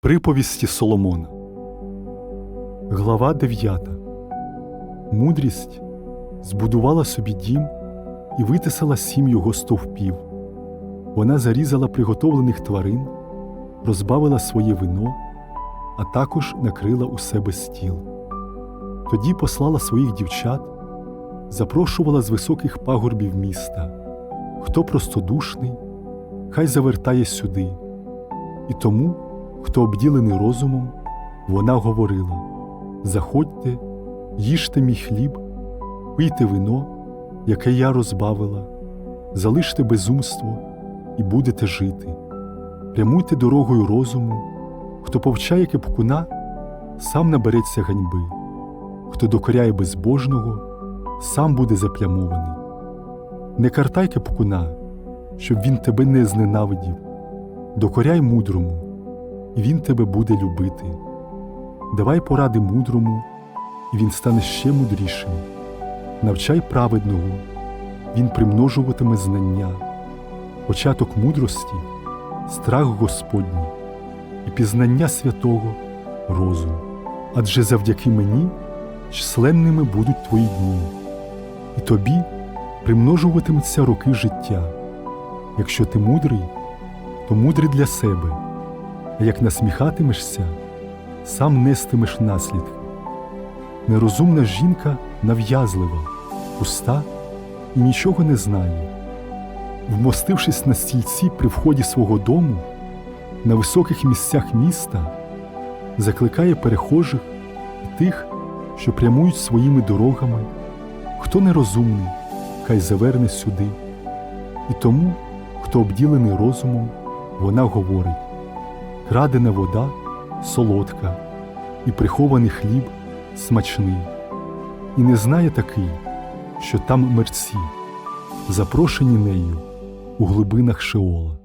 Приповісті Соломона. Глава 9. Мудрість збудувала собі дім і витисала сім його стовпів. Вона зарізала приготовлених тварин, розбавила своє вино, а також накрила у себе стіл. Тоді послала своїх дівчат, запрошувала з високих пагорбів міста. Хто простодушний, хай завертає сюди. І тому, хто обділений розумом, вона говорила: Заходьте, їжте мій хліб, пийте вино, яке я розбавила, залиште безумство і будете жити. Прямуйте дорогою розуму, хто повчає кипкуна, сам набереться ганьби, хто докоряє безбожного, сам буде заплямований. Не картай кипкуна, щоб він тебе не зненавидів, докоряй мудрому, він тебе буде любити. Давай поради мудрому, і він стане ще мудрішим. Навчай праведного, він примножуватиме знання, початок мудрості, страх Господній, і пізнання святого розум. Адже завдяки мені численними будуть твої дні, і тобі примножуватимуться роки життя. Якщо ти мудрий, то мудрий для себе, а як насміхатимешся, сам нестимеш наслідки. Нерозумна жінка нав'язлива, пуста і нічого не знає. Вмостившись на стільці при вході свого дому, на високих місцях міста, закликає перехожих і тих, що прямують своїми дорогами, хто нерозумний, хай заверне сюди. І тому, хто обділений розумом, вона говорить крадена вода солодка, і прихований хліб смачний, і не знає такий, що там мерці, запрошені нею у глибинах Шеола.